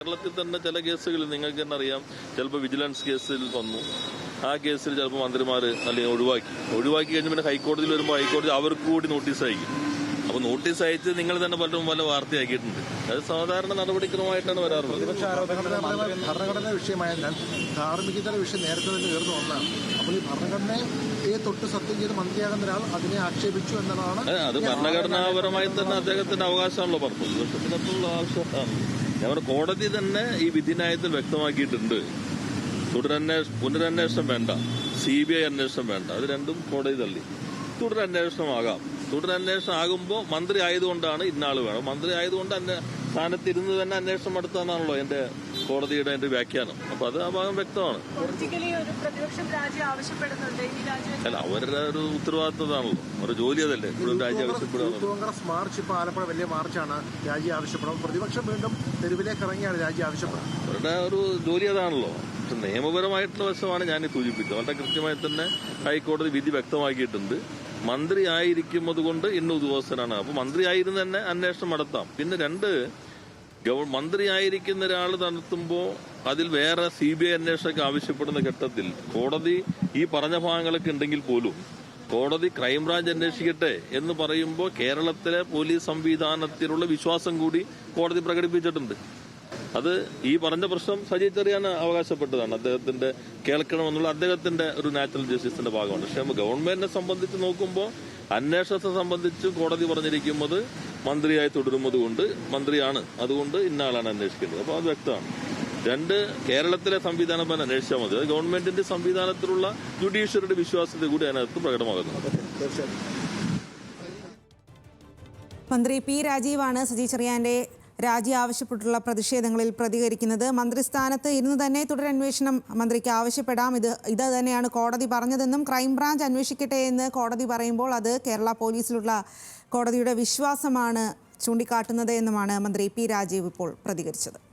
കേരളത്തിൽ തന്നെ ചില കേസുകളിൽ നിങ്ങൾക്ക് തന്നെ അറിയാം. ചിലപ്പോൾ വിജിലൻസ് കേസിൽ വന്നു. ആ കേസിൽ ചിലപ്പോൾ മന്ത്രിമാർ അല്ലെങ്കിൽ ഒഴിവാക്കി. ഒഴിവാക്കി കഴിഞ്ഞ് പിന്നെ ഹൈക്കോടതിയിൽ വരുമ്പോൾ ഹൈക്കോടതി അവർക്ക് കൂടി നോട്ടീസ് അയക്കും അപ്പോൾ നോട്ടീസ് അയച്ച് നിങ്ങൾ തന്നെ പലരും പല വാർത്തയാക്കിയിട്ടുണ്ട്. അത് സാധാരണ നടപടിക്രമമായിട്ടാണ് വരാറുള്ളത്. പ്രതിപക്ഷ ഭരണഘടനാ വിഷയമായതിനാൽ ധാർമ്മികതയുടെ വിഷയം നേരത്തെ തന്നെ ഉയർന്നു വന്നതാണ്. അപ്പോൾ ഈ ഭരണഘടനയെ തൊട്ട് സത്യം ചെയ്ത് മന്ത്രിയാകുന്ന ഒരാൾ അതിനെ ആക്ഷേപിച്ചു എന്നതാണ് അത് ഭരണഘടനാപരമായി തന്നെ അദ്ദേഹത്തിന്റെ അവകാശമാണല്ലോ പറഞ്ഞു പ്രതിപക്ഷത്തിനകത്തുള്ള ആവശ്യമാണ്. ഞങ്ങളുടെ കോടതി തന്നെ ഈ വിധിന്യായത്തിൽ വ്യക്തമാക്കിയിട്ടുണ്ട്. പുനരന്വേഷണം വേണ്ട. സി ബി ഐ അന്വേഷണം വേണ്ട. അത് രണ്ടും കോടതി തള്ളി. തുടരന്വേഷണമാകാം. തുടരന്വേഷണം ആകുമ്പോൾ മന്ത്രി ആയതുകൊണ്ടാണ് ഇന്നാൾ വേണം. മന്ത്രി ആയതുകൊണ്ട് അന്വേ സ്ഥാനത്തിരുന്ന് തന്നെ അന്വേഷണം നടത്താന്നാണല്ലോ എന്റെ കോടതിയുടെ എന്റെ വ്യാഖ്യാനം. അപ്പൊ അത് ആ ഭാഗം വ്യക്തമാണ്. പൊളിറ്റിക്കലി ഒരു പ്രതിപക്ഷം രാജി ആവശ്യപ്പെടുന്നുണ്ട്. ഈ രാജി അല്ല അവരുടെ ഒരു ഉത്തരവാദിത്തതാണല്ലോ. അവരുടെ ജോലി അതല്ലേ. രാജി ആവശ്യപ്പെടുക കോൺഗ്രസ് മാർച്ച് ഇപ്പൊ ആലപ്പുഴ വലിയ മാർച്ചാണ് രാജി ആവശ്യപ്പെടുന്നത്. പ്രതിപക്ഷം വീണ്ടും തെരുവിലേക്ക് ഇറങ്ങിയാണ് രാജി ആവശ്യപ്പെടുന്നത്. അവരുടെ ഒരു ജോലി അതാണല്ലോ. നിയമപരമായിട്ടുള്ള വശമാണ് ഞാൻ ഈ സൂചിപ്പിച്ചത്. വളരെ കൃത്യമായി തന്നെ ഹൈക്കോടതി വിധി വ്യക്തമാക്കിയിട്ടുണ്ട്. മന്ത്രി ആയിരിക്കുന്നത് കൊണ്ട് ഇന്ന ഉദ്യോഗസ്ഥനാണ്. അപ്പൊ മന്ത്രി ആയിരുന്നു തന്നെ അന്വേഷണം നടത്താം. പിന്നെ രണ്ട് മന്ത്രി ആയിരിക്കുന്ന ഒരാൾ നടത്തുമ്പോൾ അതിൽ വേറെ സി ബി ഐ അന്വേഷണമൊക്കെ ആവശ്യപ്പെടുന്ന ഘട്ടത്തിൽ കോടതി ഈ പറഞ്ഞ ഭാഗങ്ങളൊക്കെ ഉണ്ടെങ്കിൽ പോലും കോടതി ക്രൈംബ്രാഞ്ച് അന്വേഷിക്കട്ടെ എന്ന് പറയുമ്പോൾ കേരളത്തിലെ പോലീസ് സംവിധാനത്തിലുള്ള വിശ്വാസം കൂടി കോടതി പ്രകടിപ്പിച്ചിട്ടുണ്ട്. അത് ഈ പറഞ്ഞ പ്രശ്നം സജി ചെറിയാൻ അവകാശപ്പെട്ടതാണ്. അദ്ദേഹത്തിന്റെ കേൾക്കണമെന്നുള്ള അദ്ദേഹത്തിന്റെ ഒരു നാച്ചുറൽ ജസ്റ്റിസിന്റെ ഭാഗമാണ്. പക്ഷെ ഗവൺമെന്റിനെ സംബന്ധിച്ച് നോക്കുമ്പോൾ അന്വേഷണത്തെ സംബന്ധിച്ച് കോടതി പറഞ്ഞിരിക്കുന്നത് മന്ത്രിയായി തുടരുന്നത് കൊണ്ട് മന്ത്രിയാണ്. അതുകൊണ്ട് ഇന്ന ആളാണ് അന്വേഷിക്കേണ്ടത്. അപ്പോൾ അത് വ്യക്തമാണ്. രണ്ട് കേരളത്തിലെ സംവിധാനം തന്നെ അന്വേഷിച്ചാൽ മതി. ഗവൺമെന്റിന്റെ സംവിധാനത്തിലുള്ള ജുഡീഷ്യറിയുടെ വിശ്വാസ്യത കൂടി അതിനകത്ത് പ്രകടമാകുന്നു. മന്ത്രി പി രാജീവാണ് സജി ചെറിയാന്റെ രാജി ആവശ്യപ്പെട്ടുള്ള പ്രതിഷേധങ്ങളിൽ പ്രതികരിക്കുന്നത് മന്ത്രിസ്ഥാനത്ത് ഇരുന്ന് തന്നെ തുടരന്വേഷണം മന്ത്രിക്ക് ആവശ്യപ്പെടാം. ഇത് ഇത് തന്നെയാണ് കോടതി പറഞ്ഞതെന്നും ക്രൈംബ്രാഞ്ച് അന്വേഷിക്കട്ടെ എന്ന് കോടതി പറയുമ്പോൾ അത് കേരള പോലീസിലുള്ള കോടതിയുടെ വിശ്വാസമാണ് ചൂണ്ടിക്കാട്ടുന്നത് എന്നുമാണ് മന്ത്രി പി രാജീവ് ഇപ്പോൾ പ്രതികരിച്ചത്.